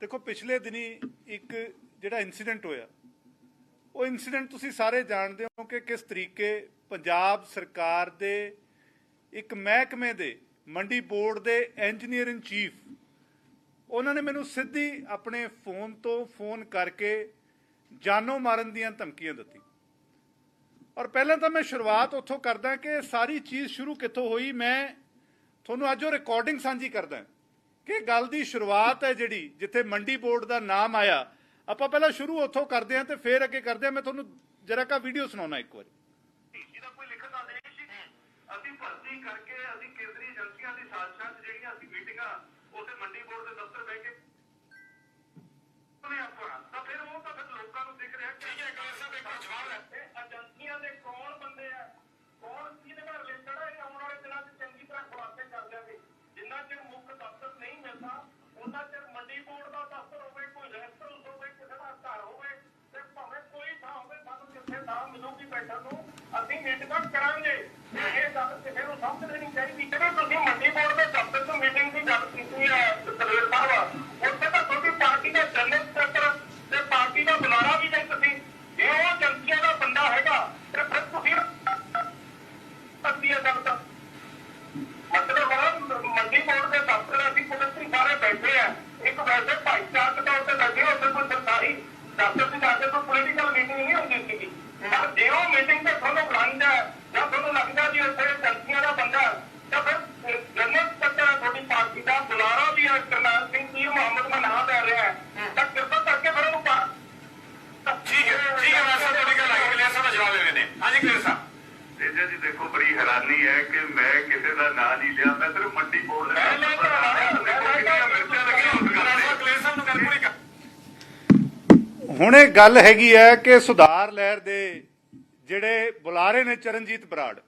ਦੇਖੋ, ਪਿਛਲੇ ਦਿਨੀ ਇੱਕ ਜਿਹੜਾ ਇਨਸੀਡੈਂਟ ਹੋਇਆ, ਉਹ ਇਨਸੀਡੈਂਟ ਤੁਸੀਂ ਸਾਰੇ ਜਾਣਦੇ ਹੋ ਕਿ ਕਿਸ ਤਰੀਕੇ ਪੰਜਾਬ ਸਰਕਾਰ ਦੇ ਇੱਕ ਮਹਿਕਮੇ ਦੇ, ਮੰਡੀ ਬੋਰਡ ਦੇ ਇੰਜੀਨੀਅਰ ਇਨ ਚੀਫ ਉਹਨਾਂ ਨੇ ਮੈਨੂੰ ਸਿੱਧੀ ਆਪਣੇ ਫੋਨ ਤੋਂ ਫੋਨ ਕਰਕੇ ਜਾਨੋਂ ਮਾਰਨ ਦੀਆਂ ਧਮਕੀਆਂ ਦਿੱਤੀ ਔਰ ਪਹਿਲਾਂ ਤਾਂ ਮੈਂ ਸ਼ੁਰੂਆਤ ਉੱਥੋਂ ਕਰਦਾ ਕਿ ਸਾਰੀ ਚੀਜ਼ ਸ਼ੁਰੂ ਕਿੱਥੋਂ ਹੋਈ, ਮੈਂ ਤੁਹਾਨੂੰ ਅੱਜ ਉਹ ਰਿਕਾਰਡਿੰਗ ਸਾਂਝੀ ਕਰਦਾ। ਕਿ ਗੱਲ ਦੀ ਸ਼ੁਰੂਆਤ ਹੈ ਜਿਹੜੀ ਜਿੱਥੇ ਮੰਡੀ ਬੋਰਡ ਦਾ ਨਾਮ ਆਇਆ ਆਪਾਂ ਪਹਿਲਾਂ ਸ਼ੁਰੂ ਉੱਥੋਂ ਕਰਦੇ ਹਾਂ ਤੇ ਫਿਰ ਅੱਗੇ ਕਰਦੇ ਹਾਂ। ਮੈਂ ਤੁਹਾਨੂੰ ਜਰਾ ਕਾ ਵੀਡੀਓ ਸੁਣਾਉਣਾ ਇੱਕ ਵਾਰੀ। ਇਹਦਾ ਕੋਈ ਲਿਖਤ ਆਦੇਸ਼ ਹੀ ਨਹੀਂ ਅਸੀਂ ਭਰਤੀ ਕਰਕੇ ਅਸੀਂ ਕੇਂਦਰੀ ਏਜੰਸੀਆਂ ਦੀ ਸਾਜ਼ਿਸ਼ਾਂ 'ਚ ਜਿਹੜੀਆਂ ਅਸੀਂ ਮੀਟਿੰਗਾਂ ਉੱਥੇ ਮੰਡੀ ਬੋਰਡ ਦੇ ਦਫ਼ਤਰ ਬਹਿ ਕੇ ਉਹਨੇ ਆਪਣਾ ਤਾਂ ਫਿਰ ਉਹ ਤਾਂ ਫਿਰ ਲੋਕਾਂ ਨੂੰ ਦਿਖ ਰਿਹਾ ਕਿ ਇਹ ਗੱਲ ਸਭ ਇੱਕ ਸਵਾਲ ਹੈ ਇਹ ਏਜੰਸੀਆਂ ਦੇ ਕੌਣ ਬੰਦੇ ਆ ਕੌਣ ਕਿਹਦੇ ਨਾਲ ਰਿਲੇਟਡ ਹੈ ਇਹ ਆਉਣ ਵਾਲੇ ਦਿਨਾਂ 'ਚ ਚੰਗੀ ਤਰ੍ਹਾਂ ਖੁਲਾਸੇ ਕਰ ਦਿਆਂਗੇ ਜਿੰਨਾ ਚਿਰ ਮੁੱਖ ਦਫ਼ਤਰ ਨਹੀਂ ਮਿਲਦਾ ਉਹਨਾਂ ਚਿਰ ਮੰਡੀ ਬੋਰਡ ਦਾ ਦਫ਼ਤਰ ਹੋਵੇ ਕੋਈ ਰੈਸਟੋਰੈਂਟ ਹੋਵੇ ਕਿਸੇ ਦਾ ਘਰ ਹੋਵੇ ਤੇ ਭਾਵੇਂ ਕੋਈ ਥਾਂ ਹੋਵੇ ਸਾਨੂੰ ਕਿੱਥੇ ਥਾਂ ਮਿਲੂਗੀ ਨੂੰ, ਅਸੀਂ ਮੀਟਿੰਗਾਂ ਕਰਾਂਗੇ। ਇਹ ਗੱਲ ਕਿਸੇ ਨੂੰ ਸਮਝ ਲੈਣੀ ਚਾਹੀਦੀ। ਜਿਹੜੇ ਤੁਸੀਂ ਮੰਡੀ ਬੋਰਡ ਦੇ ਦਫ਼ਤਰ ਤੋਂ ਮੀਟਿੰਗ ਦੀ ਗੱਲ ਕੀਤੀ ਹੈ ਸਰਵੇਰ ਸਾਹਿਬ, ਉੱਥੇ ਤਾਂ ਤੁਹਾਡੀ ਪਾਰਟੀ ਦਾ ਜਨਰਲ ਸਕੱਤਰ ਤੇ ਪਾਰਟੀ ਦਾ ਬੁਲਾਰਾ ਵੀ ਨਹੀਂ ਤੁਸੀਂ। ਜੇ ਉਹ ਏਜੰਸੀਆਂ ਦਾ ਬੰਦਾ ਹੈਗਾ ਤੇ ਫਿਰ ਤੁਸੀਂ ਅੱਧੀ ਗੱਲ ਤਾਂ ਮਤਲਬ ਮੰਡੀ ਬੋਰਡ ਦੇ ਦਫ਼ਤਰ ਅਸੀਂ ਪੁਲਿਸ ਸਾਰੇ ਬੈਠੇ ਆ। ਇੱਕ ਵੈਸੇ ਭਾਈਚਾਰਕ ਤੌਰ ਤੇ ਲੱਗੇ ਉੱਥੇ ਕੋਈ ਸਰਕਾਰੀ ਦਫ਼ਤਰ ਦੀ ਜਾ ਕੇ ਕੋਈ ਪੋਲੀਟੀਕਲ ਮੀਟਿੰਗ ਨਹੀਂ ਹੁੰਦੀ ਸੀਗੀ। ਜੇ ਉਹ ਮੀਟਿੰਗ ਤੇ ਤੁਹਾਨੂੰ ਲੱਗਦਾ ਹੈ, ਜਾਂ ਤੁਹਾਨੂੰ ਲੱਗਦਾ ਜੀ ਉੱਥੇ ਏਜੰਸੀਆਂ ਦਾ ਬੰਦਾ ਹੈ, ਤਾਂ ਫਿਰ ਜਨਰਲ ਸਕੱਤਰ ਤੁਹਾਡੀ ਪਾਰਟੀ ਦਾ ਬੁਲਾਰਾ ਵੀ ਹੈ ਕਰਨਾਲ ਸਿੰਘ ਜੀ ਮੁਹੰਮਦ ਦਾ ਨਾਮ ਲੈ ਰਿਹਾ ਹੈ। ਤਾਂ ਕਿਰਪਾ ਕਰਕੇ ਫਿਰ ਉਹਨੂੰ ਪਾ ਠੀਕ ਹੈ ਠੀਕ ਹੈ ਮੈਂ ਸਭ ਤੁਹਾਡੀ ਗੱਲ ਆ ਗਈ ਕਲੀਅਰ ਸਮਝ ਜਵਾਬ ਦੇ ਦੇਣੇ ਹਾਂਜੀ ਕਲੀਅਰ ਸਾਹਿਬ। ਤੇਜਾ ਜੀ ਦੇਖੋ ਬੜੀ ਹੈਰਾਨੀ ਹੈ ਕਿ ਮੈਂ ਕਿਸੇ ਦਾ ਨਾਂ ਨਹੀਂ ਲਿਆ ਮੈਂ ਸਿਰਫ ਮੰਡੀ ਬੋਲ ਰਿਹਾ ਮੈਂ ਲੈ ਹੁਣ ਇਹ ਗੱਲ ਹੈਗੀ ਹੈ ਕਿ ਸੁਧਾਰ ਲਹਿਰ ਦੇ ਜਿਹੜੇ ਬੁਲਾਰੇ ਨੇ ਚਰਨਜੀਤ ਬਰਾੜ,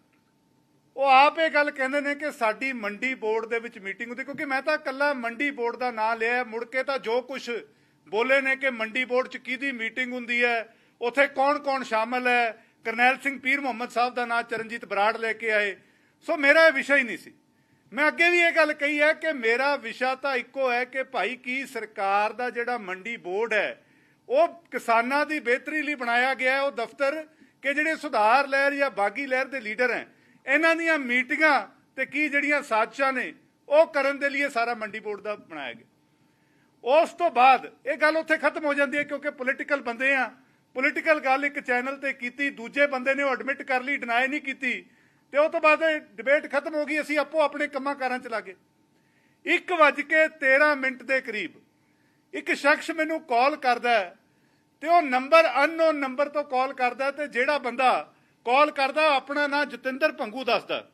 ਉਹ ਆਪ ਇਹ ਗੱਲ ਕਹਿੰਦੇ ਨੇ ਕਿ ਸਾਡੀ ਮੰਡੀ ਬੋਰਡ ਦੇ ਵਿੱਚ ਮੀਟਿੰਗ ਹੁੰਦੀ, ਕਿਉਂਕਿ ਮੈਂ ਤਾਂ ਇਕੱਲਾ ਮੰਡੀ ਬੋਰਡ ਦਾ ਨਾਂ ਲਿਆ ਮੁੜ ਕੇ ਤਾਂ ਜੋ ਕੁਝ ਬੋਲੇ ਨੇ ਕਿ ਮੰਡੀ ਬੋਰਡ 'ਚ ਕਿਹਦੀ ਮੀਟਿੰਗ ਹੁੰਦੀ ਹੈ, ਉੱਥੇ ਕੌਣ-ਕੌਣ ਸ਼ਾਮਲ ਹੈ, ਕਰਨੈਲ ਸਿੰਘ ਪੀਰ ਮੁਹੰਮਦ ਸਾਹਿਬ ਦਾ ਨਾਂ ਚਰਨਜੀਤ ਬਰਾੜ ਲੈ ਕੇ ਆਏ। ਸੋ ਮੇਰਾ ਇਹ ਵਿਸ਼ਾ ਹੀ ਨਹੀਂ ਸੀ। ਮੈਂ ਅੱਗੇ ਵੀ ਇਹ ਗੱਲ ਕਹੀ ਹੈ ਕਿ ਮੇਰਾ ਵਿਸ਼ਾ ਤਾਂ ਇੱਕੋ ਹੈ ਕਿ ਭਾਈ ਕੀ ਸਰਕਾਰ ਦਾ ਜਿਹੜਾ ਮੰਡੀ ਬੋਰਡ ਹੈ, ਉਹ ਕਿਸਾਨਾਂ ਦੀ ਬਿਹਤਰੀ ਲਈ ਬਣਾਇਆ ਗਿਆ ਉਹ ਦਫ਼ਤਰ ਕਿ ਜਿਹੜੇ ਸੁਧਾਰ ਲਹਿਰ ਜਾਂ ਬਾਗੀ ਲਹਿਰ ਦੇ ਲੀਡਰ ਹੈ, ਇਹਨਾਂ ਦੀਆਂ ਮੀਟਿੰਗਾਂ ਤੇ ਕੀ ਜਿਹੜੀਆਂ ਸਾਜ਼ਿਸ਼ਾਂ ਨੇ, ਉਹ ਕਰਨ ਦੇ ਲਈ ਸਾਰਾ ਮੰਡੀ ਬੋਰਡ ਦਾ ਬਣਾਇਆ ਗਿਆ। ਉਸ ਤੋਂ ਬਾਅਦ ਇਹ ਗੱਲ ਉੱਥੇ ਖਤਮ ਹੋ ਜਾਂਦੀ ਹੈ ਕਿਉਂਕਿ ਪੋਲੀਟੀਕਲ ਬੰਦੇ ਆ। ਪੋਲੀਟੀਕਲ ਗੱਲ ਇੱਕ ਚੈਨਲ ਤੇ ਕੀਤੀ, ਦੂਜੇ ਬੰਦੇ ਨੇ ਉਹ ਐਡਮਿਟ ਕਰ ਲਈ ਡਿਨਾਈ ਨਹੀਂ ਕੀਤੀ। ਤੇ ਉਹ ਤੋਂ ਬਾਅਦ ਡਿਬੇਟ ਖਤਮ ਹੋ ਗਈ, ਅਸੀਂ ਆਪੋ ਆਪਣੇ ਕੰਮਾਂ ਕਾਰਾਂ ਚ ਲੱਗੇ। 1:13 ਮਿੰਟ ਦੇ ਕਰੀਬ ਇੱਕ ਸ਼ਖਸ ਮੈਨੂੰ ਕਾਲ ਕਰਦਾ ਤੇ ਉਹ ਨੰਬਰ ਅਨਨੋਨ ਨੰਬਰ ਤੋਂ ਕਾਲ ਕਰਦਾ ਹੈ ਤੇ ਜਿਹੜਾ ਬੰਦਾ ਕਾਲ ਕਰਦਾ ਆਪਣਾ ਨਾਂ ਜਤਿੰਦਰ ਭੰਗੂ ਦੱਸਦਾ।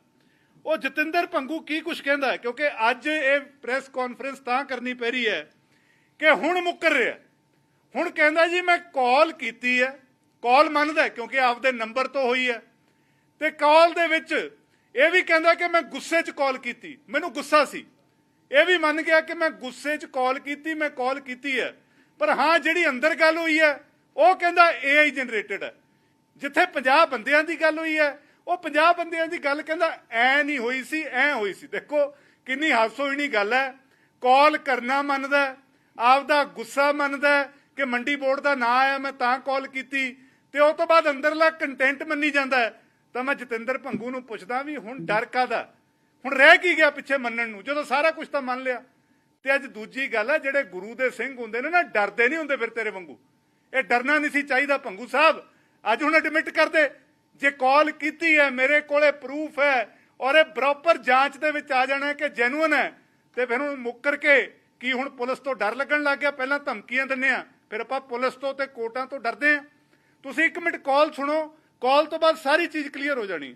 ਉਹ ਜਤਿੰਦਰ ਭੰਗੂ ਕੀ ਕੁਝ ਕਹਿੰਦਾ ਕਿਉਂਕਿ ਅੱਜ ਇਹ ਪ੍ਰੈਸ ਕਾਨਫਰੰਸ ਤਾਂ ਕਰਨੀ ਪੈ ਰਹੀ ਹੈ ਕਿ ਹੁਣ ਮੁੱਕਰ ਰਿਹਾ ਹੁਣ ਕਹਿੰਦਾ ਜੀ ਮੈਂ ਕਾਲ ਕੀਤੀ ਹੈ। ਕਾਲ ਮੰਨਦਾ ਕਿਉਂਕਿ ਆਪਦੇ ਨੰਬਰ ਤੋਂ ਹੋਈ ਹੈ। ਤੇ ਕਾਲ ਦੇ ਵਿੱਚ ਇਹ ਵੀ ਕਹਿੰਦਾ ਕਿ ਮੈਂ ਗੁੱਸੇ 'ਚ ਕਾਲ ਕੀਤੀ। ਮੈਨੂੰ ਗੁੱਸਾ ਸੀ। ਇਹ ਵੀ ਮੰਨ ਗਿਆ ਕਿ ਮੈਂ ਗੁੱਸੇ 'ਚ ਕਾਲ ਕੀਤੀ, ਮੈਂ ਕਾਲ ਕੀਤੀ ਹੈ। ਪਰ ਹਾਂ, ਜਿਹੜੀ ਅੰਦਰ ਗੱਲ ਹੋਈ ਹੈ, ਉਹ ਕਹਿੰਦਾ AI ਜਨਰੇਟਡ ਹੈ। ਜਿੱਥੇ 50 ਬੰਦਿਆਂ ਦੀ ਗੱਲ ਹੋਈ ਹੈ, ਉਹ 50 ਬੰਦਿਆਂ ਦੀ ਗੱਲ ਕਹਿੰਦਾ ਐ ਨਹੀਂ ਹੋਈ ਸੀ, ਐ ਹੋਈ ਸੀ। ਦੇਖੋ, ਕਿੰਨੀ ਹਾਸੋਹੀਣੀ ਗੱਲ ਹੈ। ਕਾਲ ਕਰਨਾ ਮੰਨਦਾ ਆਪਦਾ ਗੁੱਸਾ ਮੰਨਦਾ ਕਿ ਮੰਡੀ ਬੋਰਡ ਦਾ ਨਾਂ ਆਇਆ, ਮੈਂ ਤਾਂ ਕਾਲ ਕੀਤੀ। ਤੇ ਉਹ ਤੋਂ ਬਾਅਦ ਅੰਦਰਲਾ ਕੰਟੈਂਟ ਮੰਨੀ ਜਾਂਦਾ ਤਾਂ ਮੈਂ ਜਤਿੰਦਰ ਭੰਗੂ ਨੂੰ ਪੁੱਛਦਾ ਵੀ ਹੁਣ ਡਰ ਕਾਦਾ ਹੁਣ ਰਹਿ ਕੀ ਗਿਆ ਪਿੱਛੇ ਮੰਨਣ ਨੂੰ? ਜਦੋਂ ਸਾਰਾ ਕੁਝ ਤਾਂ ਮੰਨ ਲਿਆ। ਤੇ ਅੱਜ ਦੂਜੀ ਗੱਲ ਆ, ਜਿਹੜੇ ਗੁਰੂ ਦੇ ਸਿੰਘ ਹੁੰਦੇ ਨੇ ਨਾ, ਡਰਦੇ ਨਹੀਂ ਹੁੰਦੇ ਫਿਰ ਤੇਰੇ ਵਾਂਗੂ। ਇਹ ਡਰਨਾ ਨਹੀਂ ਸੀ ਚਾਹੀਦਾ ਭੰਗੂ ਸਾਹਿਬ। ਅੱਜ ਹੁਣ ਐਡਮਿਟ ਕਰਦੇ, ਜੇ ਕਾਲ ਕੀਤੀ ਹੈ, ਮੇਰੇ ਕੋਲੇ ਪ੍ਰੂਫ ਹੈ, ਔਰ ਇਹ ਪ੍ਰੋਪਰ ਜਾਂਚ ਦੇ ਵਿੱਚ ਆ ਜਾਣਾ ਕਿ ਜੈਨੂਇਨ ਹੈ, ਤੇ ਫਿਰ ਹੁਣ ਮੁੱਕਰ ਕੇ ਕੀ ਹੁਣ ਪੁਲਿਸ ਤੋਂ ਡਰ ਲੱਗਣ ਲੱਗ ਗਿਆ? ਪਹਿਲਾਂ ਧਮਕੀਆਂ ਦਿੰਨੇ ਆ ਫਿਰ ਆਪਾਂ ਪੁਲਿਸ ਤੋਂ ਤੇ ਕੋਰਟਾਂ ਤੋਂ ਡਰਦੇ ਆ ਤੁਸੀਂ ਇੱਕ ਮਿੰਟ ਕਾਲ ਸੁਣੋ ਕਾਲ ਤੋਂ ਬਾਅਦ ਸਾਰੀ ਚੀਜ਼ ਕਲੀਅਰ ਹੋ ਜਾਣੀ।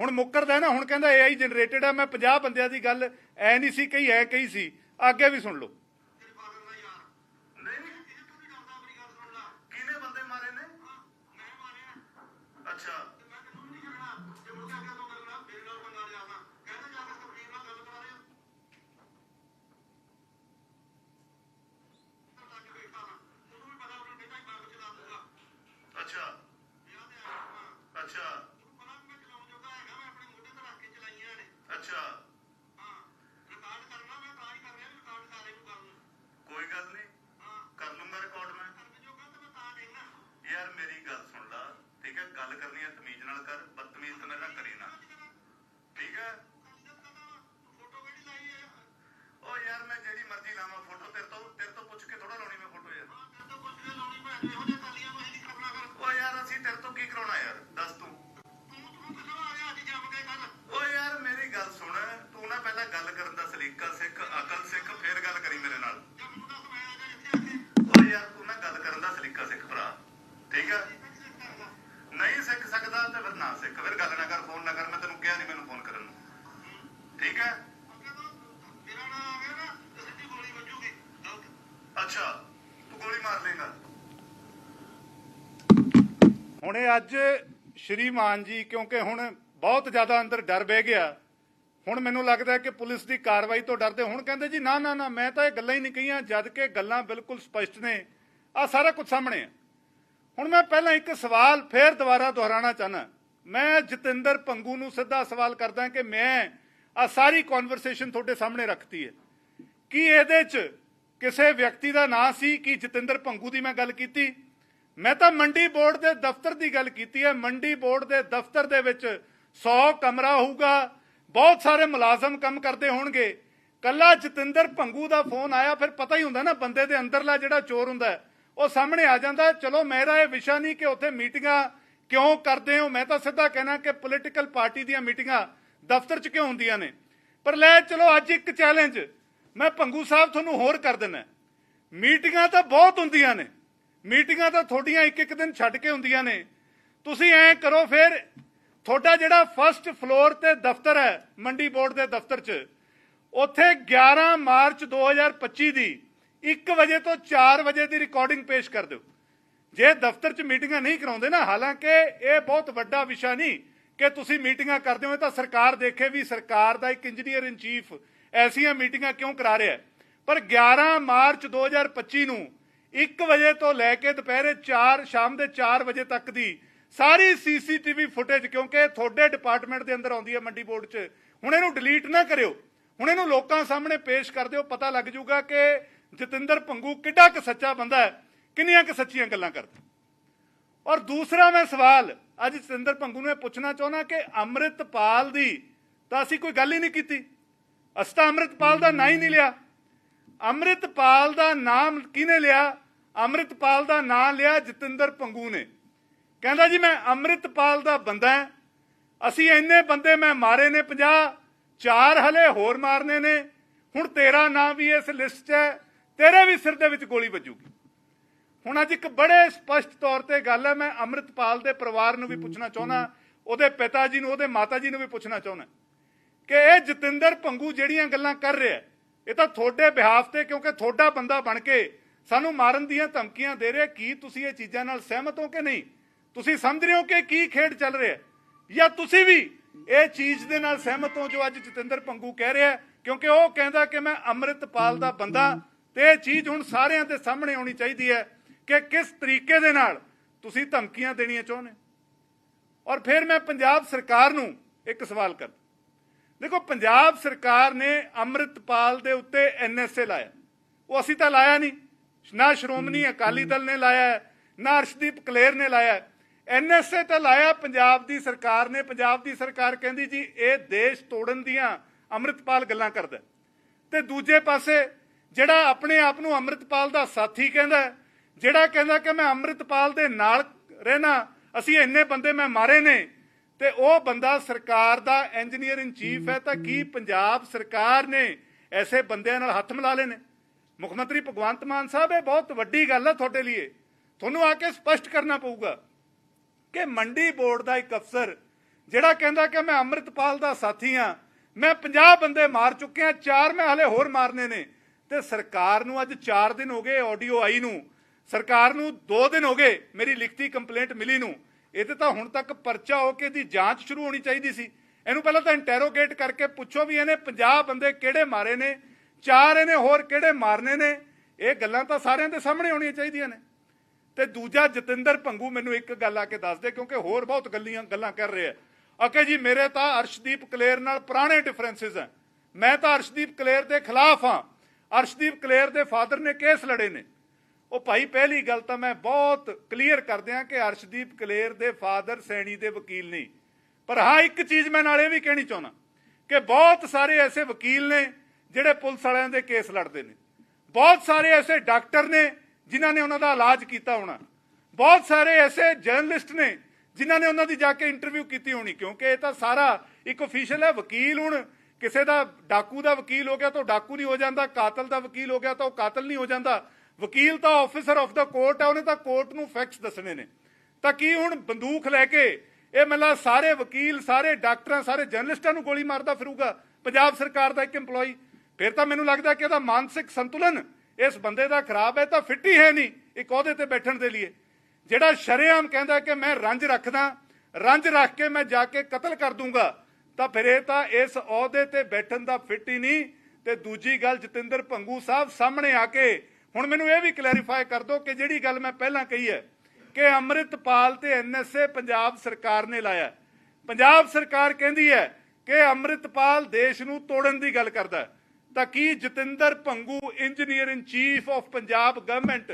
ਹੁਣ ਮੁੱਕਰਦਾ ਨਾ, ਹੁਣ ਕਹਿੰਦਾ AI ਜਨਰੇਟਡ ਹੈ ਮੈਂ 50 ਬੰਦਿਆਂ ਦੀ ਗੱਲ ਐ ਨਹੀਂ ਸੀ ਕਹੀ, ਐ ਕਹੀ ਸੀ। ਅੱਗੇ ਵੀ ਸੁਣ ਲਓ। ਕਰਨ ਸਿੱਖ, ਅਕਲ ਸਿੱਖ, ਫੇਰ ਗੱਲ ਕਰੀ ਮੇਰੇ ਨਾਲ। ਓ ਯਾਰ, ਤੂੰ ਨਾ ਗੱਲ ਕਰਨ ਦਾ ਸਲੀਕਾ ਸਿੱਖ ਭਰਾ। ਠੀਕ ਹੈ ਨਹੀਂ ਸਿੱਖ ਸਕਦਾ ਤੇ ਫਿਰ ਨਾ ਸਿੱਖ। ਫਿਰ ਗੱਲ ਨਾ ਕਰ, ਫੋਨ ਨਾ ਕਰ, ਮੈਂ ਤੈਨੂੰ ਕਿਹਾ ਨਹੀਂ ਮੈਨੂੰ ਫੋਨ ਕਰਨ ਨੂੰ। ਠੀਕ ਹੈ? ਅੱਛਾ, ਤੂੰ ਗੋਲੀ ਮਾਰ ਲੇਗਾ ਹੁਣ ਇਹ ਅੱਜ ਸ਼੍ਰੀਮਾਨ ਜੀ, ਕਿਉਂਕਿ ਹੁਣ ਬਹੁਤ ਜ਼ਿਆਦਾ ਅੰਦਰ ਡਰ ਬਹਿ ਗਿਆ। ਹੁਣ ਮੈਨੂੰ ਲੱਗਦਾ ਹੈ ਕਿ ਪੁਲਿਸ ਦੀ ਕਾਰਵਾਈ ਤੋਂ ਡਰਦੇ ਹੁਣ ਕਹਿੰਦੇ ਜੀ, ਨਾ ਨਾ ਨਾ, ਮੈਂ ਤਾਂ ਇਹ ਗੱਲਾਂ ਹੀ ਨਹੀਂ ਕਹੀਆਂ, ਜਦ ਕਿ ਗੱਲਾਂ ਬਿਲਕੁਲ ਸਪਸ਼ਟ ਨੇ। ਆ ਸਾਰਾ ਕੁਝ ਸਾਹਮਣੇ ਹੈ। ਹੁਣ ਮੈਂ ਪਹਿਲਾਂ ਇੱਕ ਸਵਾਲ ਫੇਰ ਦੁਬਾਰਾ ਦੁਹਰਾਉਣਾ ਚਾਹਨਾ ਮੈਂ ਜਤਿੰਦਰ ਪੰਗੂ ਨੂੰ ਸਿੱਧਾ ਸਵਾਲ ਕਰਦਾ ਕਿ ਮੈਂ ਆ ਸਾਰੀ ਕਨਵਰਸੇਸ਼ਨ ਤੁਹਾਡੇ ਸਾਹਮਣੇ ਰੱਖਤੀ ਹੈ। ਕੀ ਇਹਦੇ 'ਚ ਕਿਸੇ ਵਿਅਕਤੀ ਦਾ ਨਾਂ ਸੀ ਕਿ ਜਤਿੰਦਰ ਪੰਗੂ ਦੀ ਮੈਂ ਗੱਲ ਕੀਤੀ? ਮੈਂ ਤਾਂ ਮੰਡੀ ਬੋਰਡ ਦੇ ਦਫ਼ਤਰ ਦੀ ਗੱਲ ਕੀਤੀ ਹੈ। ਮੰਡੀ ਬੋਰਡ ਦੇ ਦਫ਼ਤਰ ਦੇ ਵਿੱਚ 100 ਕਮਰਾ ਹੋਊਗਾ ਬਹੁਤ ਸਾਰੇ ਮੁਲਾਜ਼ਮ ਕੰਮ ਕਰਦੇ ਹੋਣਗੇ। ਕੱਲਾ ਜਤਿੰਦਰ ਭੰਗੂ ਦਾ ਫੋਨ ਆਇਆ, ਫਿਰ ਪਤਾ ਹੀ ਹੁੰਦਾ ਨਾ, ਬੰਦੇ ਦੇ ਅੰਦਰਲਾ ਜਿਹੜਾ ਚੋਰ ਹੁੰਦਾ, ਉਹ ਸਾਹਮਣੇ ਆ ਜਾਂਦਾ, ਚਲੋ ਮੇਰਾ ਇਹ ਵਿਸ਼ਾ ਨਹੀਂ ਕਿ ਉੱਥੇ ਮੀਟਿੰਗਾਂ ਕਿਉਂ ਕਰਦੇ ਹੋ? ਮੈਂ ਤਾਂ ਸਿੱਧਾ ਕਹਿਣਾ ਕਿ ਪੋਲੀਟੀਕਲ ਪਾਰਟੀ ਦੀਆਂ ਮੀਟਿੰਗਾਂ ਦਫ਼ਤਰ 'ਚ ਕਿਉਂ ਹੁੰਦੀਆਂ ਨੇ? ਪਰ ਲੈ, ਚਲੋ ਅੱਜ ਇੱਕ ਚੈਲੰਜ ਮੈਂ ਭੰਗੂ ਸਾਹਿਬ ਤੁਹਾਨੂੰ ਹੋਰ ਕਰ ਦਿੰਦਾ। ਮੀਟਿੰਗਾਂ ਤਾਂ ਬਹੁਤ ਹੁੰਦੀਆਂ ਨੇ। ਮੀਟਿੰਗਾਂ ਤਾਂ ਤੁਹਾਡੀਆਂ ਇੱਕ ਇੱਕ ਦਿਨ ਛੱਡ ਕੇ ਹੁੰਦੀਆਂ ਨੇ। ਤੁਸੀਂ ਐਂ ਕਰੋ, ਫਿਰ ਤੁਹਾਡਾ ਜਿਹੜਾ ਫਰਸਟ ਫਲੋਰ ਤੇ ਦਫ਼ਤਰ ਹੈ, ਮੰਡੀ ਬੋਰਡ ਦੇ ਦਫ਼ਤਰ 'ਚ, ਉੱਥੇ 11 ਮਾਰਚ 2025 ਦੀ 1 ਵਜੇ ਤੋਂ 4 ਵਜੇ ਦੀ ਰਿਕਾਰਡਿੰਗ ਪੇਸ਼ ਕਰ ਦਿਓ। ਜੇ ਦਫ਼ਤਰ 'ਚ ਮੀਟਿੰਗਾਂ ਨਹੀਂ ਕਰਾਉਂਦੇ ਨਾ, ਹਾਲਾਂਕਿ ਇਹ ਬਹੁਤ ਵੱਡਾ ਵਿਸ਼ਾ ਨਹੀਂ ਕਿ ਤੁਸੀਂ ਮੀਟਿੰਗਾਂ ਕਰਦੇ ਹੋ ਤਾਂ ਸਰਕਾਰ ਦੇਖੇ ਵੀ ਸਰਕਾਰ ਦਾ ਇੱਕ ਇੰਜੀਨੀਅਰ ਇਨ ਚੀਫ ਐਸੀਆਂ ਮੀਟਿੰਗਾਂ ਕਿਉਂ ਕਰਾ ਰਿਹਾ ਪਰ 11 ਮਾਰਚ 2025 ਨੂੰ 1 ਵਜੇ ਤੋਂ ਲੈ ਕੇ ਦੁਪਹਿਰੇ 4 ਸ਼ਾਮ ਦੇ 4 ਵਜੇ ਤੱਕ ਦੀ ਸਾਰੀ ਸੀਸੀਟੀਵੀ ਫੁਟੇਜ, ਕਿਉਂਕਿ ਤੁਹਾਡੇ ਡਿਪਾਰਟਮੈਂਟ ਦੇ ਅੰਦਰ ਆਉਂਦੀ ਹੈ ਮੰਡੀ ਬੋਰਡ 'ਚ। ਹੁਣ ਇਹਨੂੰ ਡਿਲੀਟ ਨਾ ਕਰਿਓ। ਹੁਣ ਇਹਨੂੰ ਲੋਕਾਂ ਸਾਹਮਣੇ ਪੇਸ਼ ਕਰ ਦਿਓ, ਪਤਾ ਲੱਗ ਜਾਊਗਾ ਕਿ ਜਤਿੰਦਰ ਪੰਗੂ ਕਿੱਡਾ ਕੁ ਸੱਚਾ ਬੰਦਾ ਹੈ, ਕਿੰਨੀਆਂ ਕੁ ਸੱਚੀਆਂ ਗੱਲਾਂ ਕਰਦਾ। ਔਰ ਦੂਸਰਾ ਮੈਂ ਸਵਾਲ, ਅੱਜ ਜਤਿੰਦਰ ਪੰਗੂ ਨੂੰ ਇਹ ਪੁੱਛਣਾ ਚਾਹੁੰਦਾ ਕਿ ਅੰਮ੍ਰਿਤਪਾਲ ਦੀ ਤਾਂ ਅਸੀਂ ਕੋਈ ਗੱਲ ਹੀ ਨਹੀਂ ਕੀਤੀ। ਅਸੀਂ ਤਾਂ ਅੰਮ੍ਰਿਤਪਾਲ ਦਾ ਨਾਂ ਹੀ ਨਹੀਂ ਲਿਆ। ਅੰਮ੍ਰਿਤਪਾਲ ਦਾ ਨਾਮ ਕਿਹਨੇ ਲਿਆ? ਅੰਮ੍ਰਿਤਪਾਲ ਦਾ ਨਾਂ ਲਿਆ ਜਤਿੰਦਰ ਪੰਗੂ ਨੇ। ਕਹਿੰਦਾ ਜੀ, ਮੈਂ ਅੰਮ੍ਰਿਤਪਾਲ ਦਾ ਬੰਦਾ ਹਾਂ। ਅਸੀਂ ਇੰਨੇ ਬੰਦੇ, ਮੈਂ ਮਾਰੇ ਨੇ 50 ਚਾਰ ਹਲੇ ਹੋਰ ਮਾਰਨੇ ਨੇ। ਹੁਣ ਤੇਰਾ ਨਾਂ ਵੀ ਇਸ ਲਿਸਟ 'ਚ ਹੈ, ਤੇਰੇ ਵੀ ਸਿਰ ਦੇ ਵਿੱਚ ਗੋਲੀ ਵੱਜੂਗੀ। ਹੁਣ ਅੱਜ ਇੱਕ ਬੜੇ ਸਪਸ਼ਟ ਤੌਰ ਤੇ ਗੱਲ ਹੈ, ਮੈਂ ਅੰਮ੍ਰਿਤਪਾਲ ਦੇ ਪਰਿਵਾਰ ਨੂੰ ਵੀ ਪੁੱਛਣਾ ਚਾਹੁੰਦਾ ਉਹਦੇ ਪਿਤਾ ਜੀ ਨੂੰ, ਉਹਦੇ ਮਾਤਾ ਜੀ ਨੂੰ ਵੀ ਪੁੱਛਣਾ ਚਾਹੁੰਦਾ ਕਿ ਇਹ ਜਤਿੰਦਰ ਪੰਗੂ ਜਿਹੜੀਆਂ ਗੱਲਾਂ ਕਰ ਰਿਹਾ ਇਹ ਤਾਂ ਤੁਹਾਡੇ ਬਿਹਾਫ ਤੇ, ਕਿਉਂਕਿ ਤੁਹਾਡਾ ਬੰਦਾ ਬਣ ਕੇ ਸਾਨੂੰ ਮਾਰਨ ਦੀਆਂ ਧਮਕੀਆਂ ਦੇ ਰਿਹਾ ਕੀ ਤੁਸੀਂ ਇਹ ਚੀਜ਼ਾਂ ਨਾਲ ਸਹਿਮਤ ਹੋ ਕਿ ਨਹੀਂ? ਤੁਸੀਂ ਸਮਝ ਰਹੇ ਹੋ ਕਿ ਕੀ ਖੇਡ ਚੱਲ ਰਿਹਾ ਹੈ? ਜਾਂ ਤੁਸੀਂ ਵੀ ਇਹ ਚੀਜ਼ ਦੇ ਨਾਲ ਸਹਿਮਤ ਹੋ ਜੋ ਅੱਜ ਜਤਿੰਦਰ ਪੰਗੂ ਕਹਿ ਰਿਹਾ ਕਿਉਂਕਿ ਉਹ ਕਹਿੰਦਾ ਕਿ ਮੈਂ ਅੰਮ੍ਰਿਤਪਾਲ ਦਾ ਬੰਦਾ ਤੇ ਇਹ ਚੀਜ਼ ਹੁਣ ਸਾਰਿਆਂ ਦੇ ਸਾਹਮਣੇ ਆਉਣੀ ਚਾਹੀਦੀ ਹੈ ਕਿ ਕਿਸ ਤਰੀਕੇ ਦੇ ਨਾਲ ਤੁਸੀਂ ਧਮਕੀਆਂ ਦੇਣੀਆਂ ਚਾਹੁੰਦੇ ਔਰ ਫਿਰ ਮੈਂ ਪੰਜਾਬ ਸਰਕਾਰ ਨੂੰ ਇੱਕ ਸਵਾਲ ਕਰਦਾ ਦੇਖੋ, ਪੰਜਾਬ ਸਰਕਾਰ ਨੇ ਅੰਮ੍ਰਿਤਪਾਲ ਦੇ ਉੱਤੇ ਐਨਐਸਏ ਲਾਇਆ। ਉਹ ਅਸੀਂ ਤਾਂ ਲਾਇਆ ਨਹੀਂ। ਨਾ ਸ਼੍ਰੋਮਣੀ ਅਕਾਲੀ ਦਲ ਨੇ ਲਾਇਆ ਨਾ ਅਰਸ਼ਦੀਪ ਕਲੇਰ ਨੇ ਲਾਇਆ ਐਨਐਸਏ ਤਾਂ ਲਾਇਆ, ਪੰਜਾਬ ਦੀ ਸਰਕਾਰ ਨੇ, ਪੰਜਾਬ ਦੀ ਸਰਕਾਰ ਕਹਿੰਦੀ ਜੀ, ਇਹ ਦੇਸ਼ ਤੋੜਨ ਦੀਆਂ ਅੰਮ੍ਰਿਤਪਾਲ ਗੱਲਾਂ ਕਰਦਾ। ਤੇ ਦੂਜੇ ਪਾਸੇ, ਜਿਹੜਾ ਆਪਣੇ ਆਪ ਨੂੰ ਅੰਮ੍ਰਿਤਪਾਲ ਦਾ ਸਾਥੀ ਕਹਿੰਦਾ, ਜਿਹੜਾ ਕਹਿੰਦਾ ਕਿ ਮੈਂ ਅੰਮ੍ਰਿਤਪਾਲ ਦੇ ਨਾਲ ਰਹਿਣਾ, ਅਸੀਂ ਇੰਨੇ ਬੰਦੇ ਮੈਂ ਮਾਰੇ ਨੇ, ਤੇ ਉਹ ਬੰਦਾ ਸਰਕਾਰ ਦਾ ਇੰਜੀਨੀਅਰ ਇਨ ਚੀਫ ਹੈ, ਤਾਂ ਕੀ ਪੰਜਾਬ ਸਰਕਾਰ ਨੇ ਐਸੇ ਬੰਦਿਆਂ ਨਾਲ ਹੱਥ ਮਿਲਾ ਲਏ ਨੇ? ਮੁੱਖ ਮੰਤਰੀ ਭਗਵੰਤ ਮਾਨ ਸਾਹਿਬ, ਇਹ ਬਹੁਤ ਵੱਡੀ ਗੱਲ ਹੈ ਤੁਹਾਡੇ ਲਈ ਤੁਹਾਨੂੰ ਆ ਕੇ ਸਪਸ਼ਟ ਕਰਨਾ ਪਊਗਾ। ਕਿ ਮੰਡੀ ਬੋਰਡ ਦਾ ਇੱਕ ਅਫਸਰ, ਜਿਹੜਾ ਕਹਿੰਦਾ ਕਿ ਮੈਂ ਅੰਮ੍ਰਿਤਪਾਲ ਦਾ ਸਾਥੀ ਆ ਮੈਂ 50 ਬੰਦੇ ਮਾਰ ਚੁੱਕਿਆ ਚਾਰ ਮੈਂ ਹਲੇ ਹੋਰ ਮਾਰਨੇ ਨੇ। ਤੇ ਸਰਕਾਰ ਨੂੰ ਅੱਜ 4 ਦਿਨ ਹੋ ਗਏ ਆਡੀਓ ਆਈ ਨੂੰ। ਸਰਕਾਰ ਨੂੰ 2 ਦਿਨ ਹੋ ਗਏ ਮੇਰੀ ਲਿਖਤੀ ਕੰਪਲੇਂਟ ਮਿਲੀ ਨੂੰ। ਇਹਦੇ ਤਾਂ ਹੁਣ ਤੱਕ ਪਰਚਾ ਹੋ ਕੇ ਦੀ ਜਾਂਚ ਸ਼ੁਰੂ ਹੋਣੀ ਚਾਹੀਦੀ ਸੀ। ਇਹਨੂੰ ਪਹਿਲਾਂ ਤਾਂ ਇੰਟਰੋਗੇਟ ਕਰਕੇ ਪੁੱਛੋ ਵੀ ਇਹਨੇ 50 ਬੰਦੇ ਕਿਹੜੇ ਮਾਰੇ ਨੇ, ਚਾਰ ਇਹਨੇ ਹੋਰ ਕਿਹੜੇ ਮਾਰਨੇ ਨੇ। ਇਹ ਗੱਲਾਂ ਤਾਂ ਸਾਰਿਆਂ ਦੇ ਸਾਹਮਣੇ ਹੋਣੀਆਂ ਚਾਹੀਦੀਆਂ ਨੇ। ਤੇ ਦੂਜਾ ਜਤਿੰਦਰ ਭੰਗੂ ਮੈਨੂੰ ਇੱਕ ਗੱਲ ਆ ਕੇ ਦੱਸ ਦੇ, ਕਿਉਂਕਿ ਹੋਰ ਬਹੁਤ ਗੱਲੀਆਂ ਗੱਲਾਂ ਕਰ ਰਹੇ ਆ। ਅਕੇ ਜੀ, ਮੇਰੇ ਤਾਂ ਅਰਸ਼ਦੀਪ ਕਲੇਰ ਨਾਲ ਪੁਰਾਣੇ ਡਿਫਰੈਂਸਸ ਆ। ਮੈਂ ਤਾਂ ਅਰਸ਼ਦੀਪ ਕਲੇਰ ਦੇ ਖਿਲਾਫ ਹਾਂ। ਅਰਸ਼ਦੀਪ ਕਲੇਰ ਦੇ ਫਾਦਰ ਨੇ ਕੇਸ ਲੜੇ ਨੇ। ਉਹ ਭਾਈ, ਪਹਿਲੀ ਗੱਲ ਤਾਂ ਮੈਂ ਬਹੁਤ ਕਲੀਅਰ ਕਰ ਦਿਆਂ ਕਿ ਅਰਸ਼ਦੀਪ ਕਲੇਰ ਦੇ ਫਾਦਰ ਸੈਣੀ ਦੇ ਵਕੀਲ ਨਹੀਂ ਪਰ ਹਾਂ, ਇੱਕ ਚੀਜ਼ ਮੈਂ ਨਾਲ ਇਹ ਵੀ ਕਹਿਣੀ ਚਾਹੁੰਦਾ ਕਿ ਬਹੁਤ ਸਾਰੇ ਐਸੇ ਵਕੀਲ ਨੇ ਜਿਹੜੇ ਪੁਲਿਸ ਵਾਲਿਆਂ ਦੇ ਕੇਸ ਲੜਦੇ ਨੇ। ਬਹੁਤ ਸਾਰੇ ਐਸੇ ਡਾਕਟਰ ਨੇ ਜਿਨ੍ਹਾਂ ਨੇ ਉਹਨਾਂ ਦਾ ਇਲਾਜ ਕੀਤਾ ਹੋਣਾ। ਬਹੁਤ ਸਾਰੇ ਐਸੇ ਜਰਨਲਿਸਟ ਨੇ ਜਿਨ੍ਹਾਂ ਨੇ ਉਹਨਾਂ ਦੀ ਜਾ ਕੇ ਇੰਟਰਵਿਊ ਕੀਤੀ ਹੋਣੀ, ਕਿਉਂਕਿ ਇਹ ਤਾਂ ਸਾਰਾ ਇੱਕ ਅਫੀਸ਼ੀਅਲ ਹੈ, ਵਕੀਲ ਹੁਣ ਕਿਸੇ ਦਾ ਡਾਕੂ ਦਾ ਵਕੀਲ ਹੋ ਗਿਆ ਤਾਂ ਉਹ ਡਾਕੂ ਨਹੀਂ ਹੋ ਜਾਂਦਾ, ਕਾਤਲ ਦਾ ਵਕੀਲ ਹੋ ਗਿਆ ਤਾਂ ਉਹ ਕਾਤਲ ਨਹੀਂ ਹੋ ਜਾਂਦਾ। ਵਕੀਲ ਤਾਂ ਆਫੀਸਰ ਆਫ ਦਾ ਕੋਰਟ ਹੈ, ਉਹਨੇ ਤਾਂ ਕੋਰਟ ਨੂੰ ਫੈਕਟਸ ਦੱਸਣੇ ਨੇ। ਤਾਂ ਕੀ ਹੁਣ ਬੰਦੂਕ ਲੈ ਕੇ ਇਹ ਮਤਲਬ ਸਾਰੇ ਵਕੀਲ, ਸਾਰੇ ਡਾਕਟਰਾਂ, ਸਾਰੇ ਜਰਨਲਿਸਟਾਂ ਨੂੰ ਗੋਲੀ ਮਾਰਦਾ ਫਿਰੂਗਾ? ਪੰਜਾਬ ਸਰਕਾਰ ਦਾ ਇੱਕ EMPLOYE ਫਿਰ ਤਾਂ ਮੈਨੂੰ ਲੱਗਦਾ ਕਿ ਇਹਦਾ ਮਾਨਸਿਕ ਸੰਤੁਲਨ ਇਸ ਬੰਦੇ ਦਾ ਖਰਾਬ ਹੈ ਤਾਂ ਫਿੱਟ ਹੀ ਹੈ ਨਹੀਂ, ਇੱਕ ਅਹੁਦੇ ਤੇ ਬੈਠਣ ਦੇ ਲਈ ਜਿਹੜਾ ਸ਼ਰੇਆਮ ਕਹਿੰਦਾ ਕਿ ਮੈਂ ਰੰਜ ਰੱਖਦਾ, ਰੰਜ ਰੱਖ ਕੇ ਮੈਂ ਜਾ ਕੇ ਕਤਲ ਕਰ ਦੂੰਗਾ, ਤਾਂ ਫਿਰ ਇਹ ਤਾਂ ਇਸ ਅਹੁਦੇ ਤੇ ਬੈਠਣ ਦਾ ਫਿੱਟ ਹੀ ਨਹੀਂ। ਤੇ ਦੂਜੀ ਗੱਲ ਜਤਿੰਦਰ ਭੰਗੂ ਸਾਹਿਬ ਸਾਹਮਣੇ ਆ ਕੇ, ਹੁਣ ਮੈਨੂੰ ਇਹ ਵੀ ਕਲੈਰੀਫਾਈ ਕਰ ਦਿਓ ਕਿ ਜਿਹੜੀ ਗੱਲ ਮੈਂ ਪਹਿਲਾਂ ਕਹੀ ਹੈ, ਕਿ ਅੰਮ੍ਰਿਤਪਾਲ ਤੇ ਐਨਐਸਏ ਪੰਜਾਬ ਸਰਕਾਰ ਨੇ ਲਾਇਆ। ਪੰਜਾਬ ਸਰਕਾਰ ਕਹਿੰਦੀ ਹੈ ਕਿ ਅੰਮ੍ਰਿਤਪਾਲ ਦੇਸ਼ ਨੂੰ ਤੋੜਨ ਦੀ ਗੱਲ ਕਰਦਾ ਹੈ। ਤਾਂ ਕੀ Jatinder Bhangu engineer in chief of Punjab government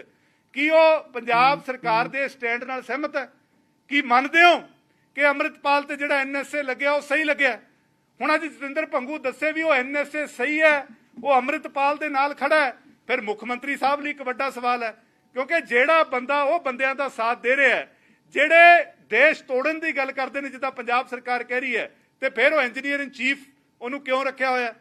ਕੀ ਉਹ ਪੰਜਾਬ ਸਰਕਾਰ ਦੇ ਸਟੈਂਡ ਨਾਲ ਸਹਿਮਤ ਹੈ? ਕੀ ਮੰਨਦੇ ਹੋ ਕਿ ਅੰਮ੍ਰਿਤਪਾਲ ਤੇ ਜਿਹੜਾ ਐਨਐਸਏ ਲੱਗਿਆ, ਉਹ ਸਹੀ ਲੱਗਿਆ? ਹੁਣ ਅੱਜ ਜਤਿੰਦਰ ਭੰਗੂ ਦੱਸੇ ਵੀ ਉਹ ਐਨਐਸਏ ਸਹੀ ਹੈ, ਉਹ ਅੰਮ੍ਰਿਤਪਾਲ ਦੇ ਨਾਲ ਖੜਾ ਹੈ। ਫਿਰ ਮੁੱਖ ਮੰਤਰੀ ਸਾਹਿਬ ਲਈ ਇੱਕ ਵੱਡਾ ਸਵਾਲ ਹੈ, ਕਿਉਂਕਿ ਜਿਹੜਾ ਬੰਦਾ ਉਹ ਬੰਦਿਆਂ ਦਾ ਸਾਥ ਦੇ ਰਿਹਾ ਹੈ, ਜਿਹੜੇ ਦੇਸ਼ ਤੋੜਨ ਦੀ ਗੱਲ ਕਰਦੇ ਨੇ, ਜਿੱਦਾਂ ਪੰਜਾਬ ਸਰਕਾਰ ਕਹਿ ਰਹੀ ਹੈ, ਤੇ ਫਿਰ ਉਹ ਇੰਜੀਨੀਅਰ ਇਨ ਚੀਫ ਉਹਨੂੰ ਕਿਉਂ ਰੱਖਿਆ ਹੋਇਆ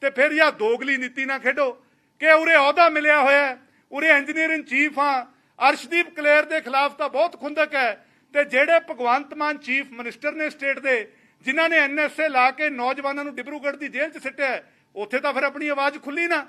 ਤੇ ਫਿਰ ਜਾਂ ਦੋਗਲੀ ਨੀਤੀ ਨਾ ਖੇਡੋ। ਕਿ ਉਰੇ ਅਹੁਦਾ ਮਿਲਿਆ ਹੋਇਆ ਉਰੇ ਇੰਜੀਨੀਅਰ ਇਨ ਚੀਫ ਹਾਂ। ਅਰਸ਼ਦੀਪ ਕਲੇਰ ਦੇ ਖਿਲਾਫ ਤਾਂ ਬਹੁਤ ਖੁੰਦਕ ਹੈ। ਤੇ ਜਿਹੜੇ ਭਗਵੰਤ ਮਾਨ ਚੀਫ ਮਿਨਿਸਟਰ ਨੇ ਸਟੇਟ ਦੇ, ਜਿਨ੍ਹਾਂ ਨੇ ਐਨਐਸਏ ਲਾ ਕੇ ਨੌਜਵਾਨਾਂ ਨੂੰ ਡਿਬਰੂਗੜ੍ਹ ਦੀ ਜੇਲ੍ਹ 'ਚ ਸਿੱਟਿਆ ਉੱਥੇ ਤਾਂ ਫਿਰ ਆਪਣੀ ਆਵਾਜ਼ ਖੁੱਲੀ ਨਾ।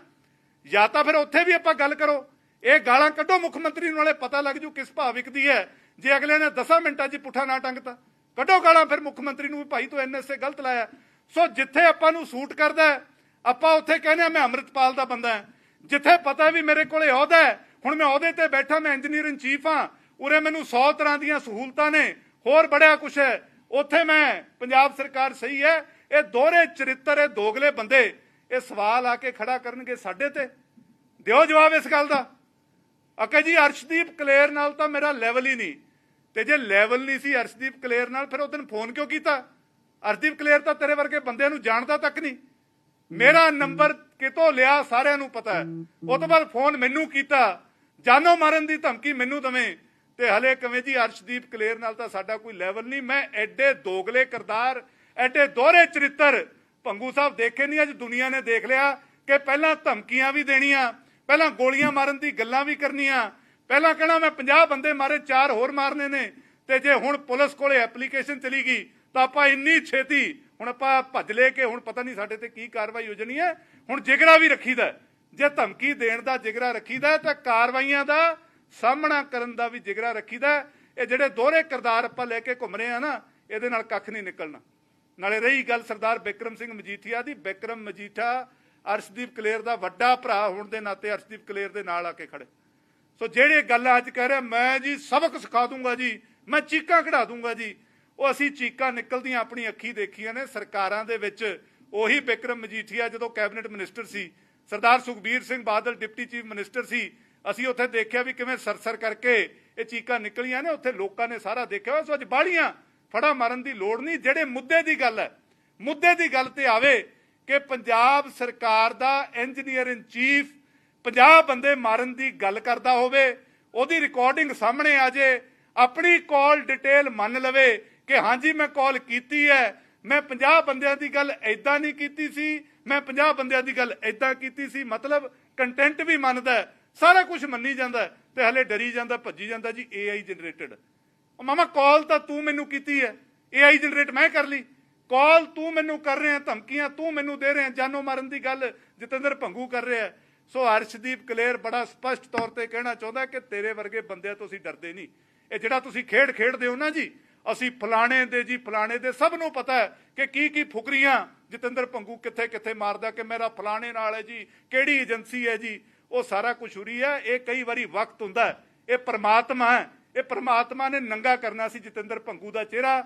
ਜਾਂ ਤਾਂ ਫਿਰ ਉੱਥੇ ਵੀ ਆਪਾਂ ਗੱਲ ਕਰੋ। ਇਹ ਗਾਲਾਂ ਕੱਢੋ ਮੁੱਖ ਮੰਤਰੀ ਨੂੰ, ਨਾਲੇ ਪਤਾ ਲੱਗ ਜੂ ਕਿਸ ਭਾਵਿਕ ਦੀ ਹੈ। ਜੇ ਅਗਲੇ ਨੇ 10 ਮਿੰਟਾਂ 'ਚ ਪੁੱਠਾ ਨਾ ਟੰਗਤਾ ਕੱਢੋ ਗਾਲਾਂ ਫਿਰ ਮੁੱਖ ਮੰਤਰੀ ਨੂੰ ਵੀ ਭਾਈ ਤੂੰ ਐਨਐਸਏ ਗਲਤ ਲਾਇਆ। ਸੋ ਜਿੱਥੇ ਆਪਾਂ ਨੂੰ ਸੂਟ ਕਰਦਾ ਆਪਾਂ ਉੱਥੇ ਕਹਿੰਦੇ ਆ, ਮੈਂ ਅੰਮ੍ਰਿਤਪਾਲ ਦਾ ਬੰਦਾ ਜਿੱਥੇ ਪਤਾ ਵੀ ਮੇਰੇ ਕੋਲੇ ਅਹੁਦਾ ਹੈ, ਹੁਣ ਮੈਂ ਅਹੁਦੇ ਤੇ ਬੈਠਾ, ਮੈਂ ਇੰਜੀਨੀਅਰ ਇਨ ਚੀਫ ਹਾਂ। ਉਰੇ ਮੈਨੂੰ 100 ਤਰ੍ਹਾਂ ਦੀਆਂ ਸਹੂਲਤਾਂ ਨੇ, ਹੋਰ ਬੜਿਆ ਕੁਛ ਹੈ। ਉੱਥੇ ਮੈਂ ਪੰਜਾਬ ਸਰਕਾਰ ਸਹੀ ਹੈ। ਇਹ ਦੋਹਰੇ ਚਰਿੱਤਰ, ਇਹ ਦੋਗਲੇ ਬੰਦੇ, ਇਹ ਸਵਾਲ ਆ ਕੇ ਖੜਾ ਕਰਨਗੇ ਸਾਡੇ ਤੇ। ਦਿਓ ਜਵਾਬ ਇਸ ਗੱਲ ਦਾ। ਅਕੇ ਜੀ, ਅਰਸ਼ਦੀਪ ਕਲੇਰ ਨਾਲ ਤਾਂ ਮੇਰਾ ਲੈਵਲ ਹੀ ਨਹੀਂ। ਤੇ ਜੇ ਲੈਵਲ ਨਹੀਂ ਸੀ ਅਰਸ਼ਦੀਪ ਕਲੇਰ ਨਾਲ, ਫਿਰ ਉਹ ਦਿਨ ਫੋਨ ਕਿਉਂ ਕੀਤਾ? ਅਰਸ਼ਦੀਪ ਕਲੇਰ ਤਾਂ ਤੇਰੇ ਵਰਗੇ ਬੰਦਿਆਂ ਨੂੰ ਜਾਣਦਾ ਤੱਕ ਨਹੀਂ। ਮੇਰਾ ਨੰਬਰ ਕਿਤੋਂ ਲਿਆ ਸਾਰਿਆਂ ਨੂੰ ਪਤਾ ਹੈ। ਉਹ ਤੋਂ ਬਾਅਦ ਫੋਨ ਮੈਨੂੰ ਕੀਤਾ। ਜਾਨੋਂ ਮਾਰਨ ਦੀ ਧਮਕੀ ਮੈਨੂੰ ਦਵੇਂ। ਤੇ ਹਲੇ ਕਿਵੇਂ ਜੀ, ਅਰਸ਼ਦੀਪ ਕਲੇਰ ਨਾਲ ਤਾਂ ਸਾਡਾ ਕੋਈ ਲੈਵਲ ਨਹੀਂ। ਮੈਂ ਐਡੇ ਦੋਗਲੇ ਕਰਦਾਰ ਐਡੇ ਦੋਹਰੇ ਚਰਿੱਤਰ ਪੰਗੂ ਸਾਹਿਬ ਦੇਖੇ ਨਹੀਂ, ਅੱਜ ਦੁਨੀਆ ਨੇ ਦੇਖ ਲਿਆ ਕਿ ਪਹਿਲਾਂ ਧਮਕੀਆਂ ਵੀ ਦੇਣੀਆਂ, ਪਹਿਲਾਂ ਗੋਲੀਆਂ ਮਾਰਨ ਦੀ ਗੱਲਾਂ ਵੀ ਕਰਨੀਆਂ। ਪਹਿਲਾਂ ਕਹਿਣਾ, ਮੈਂ 50 ਬੰਦੇ ਮਾਰੇ, ਚਾਰ ਹੋਰ ਮਾਰਨੇ ਨੇ। ਤੇ ਜੇ ਹੁਣ ਪੁਲਿਸ ਕੋਲੇ ਐਪਲੀਕੇਸ਼ਨ ਚਲੀ ਗਈ, ਤਾਂ ਆਪਾਂ ਇੰਨੀ ਛੇਤੀ ਹੁਣ ਆਪਾਂ ਭੱਜ ਲੈ ਕੇ ਹੁਣ ਪਤਾ ਨਹੀਂ ਸਾਡੇ ਤੇ ਕੀ ਕਾਰਵਾਈ ਹੋ ਜਣੀ ਹੈ। ਹੁਣ ਜਿਗਰਾ ਵੀ ਰੱਖੀਦਾ ਹੈ। ਜੇ ਧਮਕੀ ਦੇਣ ਦਾ ਜਿਗਰਾ ਰੱਖੀਦਾ ਹੈ, ਤਾਂ ਕਾਰਵਾਈਆਂ ਦਾ ਸਾਹਮਣਾ ਕਰਨ ਦਾ ਵੀ ਜਿਗਰਾ ਰੱਖੀਦਾ ਹੈ। ਇਹ ਜਿਹੜੇ ਦੋਹਰੇ ਕਿਰਦਾਰ ਆਪਾਂ ਲੈ ਕੇ ਘੁੰਮ ਰਹੇ ਆ ਨਾ, ਇਹਦੇ ਨਾਲ ਕੱਖ ਨਹੀਂ ਨਿਕਲਣਾ। ਨਾਲੇ ਰਹੀ ਗੱਲ ਸਰਦਾਰ ਬਿਕਰਮ ਸਿੰਘ ਮਜੀਠੀਆ ਦੀ। ਬਿਕਰਮ ਮਜੀਠਾ ਅਰਸ਼ਦੀਪ ਕਲੇਰ ਦਾ ਵੱਡਾ ਭਰਾ ਹੋਣ ਦੇ ਨਾਤੇ ਅਰਸ਼ਦੀਪ ਕਲੇਰ ਦੇ ਨਾਲ ਆ ਕੇ ਖੜੇ। ਸੋ ਜਿਹੜੇ ਗੱਲ ਅੱਜ ਕਹਿ ਰਿਹਾ, ਮੈਂ ਜੀ ਸਬਕ ਸਿਖਾ ਦੂੰਗਾ ਜੀ, ਮੈਂ ਚੀਕਾਂ ਕਢਾ ਦੂੰਗਾ ਜੀ। ਉਹ ਅਸੀਂ ਚੀਕਾਂ ਨਿਕਲਦੀਆਂ ਆਪਣੀ ਅੱਖੀ ਦੇਖੀਆਂ ਨੇ ਸਰਕਾਰਾਂ ਦੇ ਵਿੱਚ ਉਹੀ ਬਿਕਰਮ ਮਜੀਠੀਆ ਜਦੋਂ ਕੈਬਨਿਟ ਮਿਨਿਸਟਰ ਸੀ, Sardar Sukhbir Singh Badal deputy chief minister ਸੀ, ਅਸੀਂ ਉੱਥੇ ਦੇਖਿਆ ਵੀ ਕਿਵੇਂ ਸਰਸਰ ਕਰਕੇ ਇਹ ਚੀਕਾਂ ਨਿਕਲੀਆਂ ਨੇ ਉੱਥੇ ਲੋਕਾਂ ਨੇ ਸਾਰਾ ਦੇਖਿਆ ਹੋਇਆ। ਸੋ ਅੱਜ ਬਾੜੀਆਂ ਫੜਾ ਮਾਰਨ ਦੀ ਲੋੜ ਨਹੀਂ ਜਿਹੜੇ ਮੁੱਦੇ ਦੀ ਗੱਲ ਹੈ, ਮੁੱਦੇ ਦੀ ਗੱਲ ਤੇ ਆਵੇ ਕਿ ਪੰਜਾਬ ਸਰਕਾਰ ਦਾ ਇੰਜੀਨੀਅਰ ਇਨ ਚੀਫ 50 ਬੰਦੇ ਮਾਰਨ ਦੀ ਗੱਲ ਕਰਦਾ ਹੋਵੇ, ਉਹਦੀ ਰਿਕਾਰਡਿੰਗ ਸਾਹਮਣੇ ਆ ਜੇ, ਆਪਣੀ ਕਾਲ ਡਿਟੇਲ ਮੰਨ ਲਵੇ ਕਿ ਹਾਂਜੀ, ਮੈਂ ਕਾਲ ਕੀਤੀ ਹੈ। ਮੈਂ 50 ਬੰਦਿਆਂ ਦੀ ਗੱਲ ਐਦਾਂ ਨਹੀਂ ਕੀਤੀ ਸੀ। ਮੈਂ 50 ਬੰਦਿਆਂ ਦੀ ਗੱਲ ਐਦਾਂ ਕੀਤੀ ਸੀ। ਮਤਲਬ ਕੰਟੈਂਟ ਵੀ ਮੰਨਦਾ ਸਾਰਾ ਕੁਝ ਮੰਨੀ ਜਾਂਦਾ ਤੇ ਹਲੇ ਡਰੀ ਜਾਂਦਾ, ਭੱਜੀ ਜਾਂਦਾ ਜੀ AI ਜਨਰੇਟਡ ਉਹ ਮਾਮਾ ਕਾਲ ਤਾਂ ਤੂੰ ਮੈਨੂੰ ਕੀਤੀ ਹੈ। AI ਜਨਰੇਟ ਮੈਂ ਕਰ ਲਈ। ਕਾਲ ਤੂੰ ਮੈਨੂੰ ਕਰ ਰਿਹਾ, ਧਮਕੀਆਂ ਤੂੰ ਮੈਨੂੰ ਦੇ ਰਿਹਾ, ਜਾਨੋਂ ਮਾਰਨ ਦੀ ਗੱਲ ਜਤਿੰਦਰ ਭੰਗੂ ਕਰ ਰਿਹਾ ਸੋ ਹਰਸ਼ਦੀਪ ਕਲੇਰ ਬੜਾ ਸਪਸ਼ਟ ਤੌਰ ਤੇ ਕਹਿਣਾ ਚਾਹੁੰਦਾ ਕਿ ਤੇਰੇ ਵਰਗੇ ਬੰਦਿਆਂ ਤੋਂ ਅਸੀਂ ਡਰਦੇ ਨਹੀਂ। ਇਹ ਜਿਹੜਾ ਤੁਸੀਂ ਖੇਡ ਖੇਡਦੇ ਹੋ ਨਾ ਜੀ ਅਸੀਂ ਫਲਾਣੇ ਦੇ ਜੀ, ਫਲਾਣੇ ਦੇ ਸਭ ਨੂੰ ਪਤਾ ਹੈ ਕਿ ਕੀ ਕੀ ਫੁਕਰੀਆਂ ਜਤਿੰਦਰ ਭੰਗੂ ਕਿੱਥੇ ਕਿੱਥੇ ਮਾਰਦਾ ਕਿ ਮੇਰਾ ਫਲਾਣੇ ਨਾਲ ਹੈ ਜੀ, ਕਿਹੜੀ ਏਜੰਸੀ ਹੈ ਜੀ, ਉਹ ਸਾਰਾ ਕੁਝ ਹੁਰੀ ਹੈ। ਇਹ ਕਈ ਵਾਰੀ ਵਕਤ ਹੁੰਦਾ ਹੈ। ਇਹ ਪਰਮਾਤਮਾ ਹੈ। ਇਹ ਪਰਮਾਤਮਾ ਨੇ ਨੰਗਾ ਕਰਨਾ ਸੀ ਜਤਿੰਦਰ ਭੰਗੂ ਦਾ ਚਿਹਰਾ।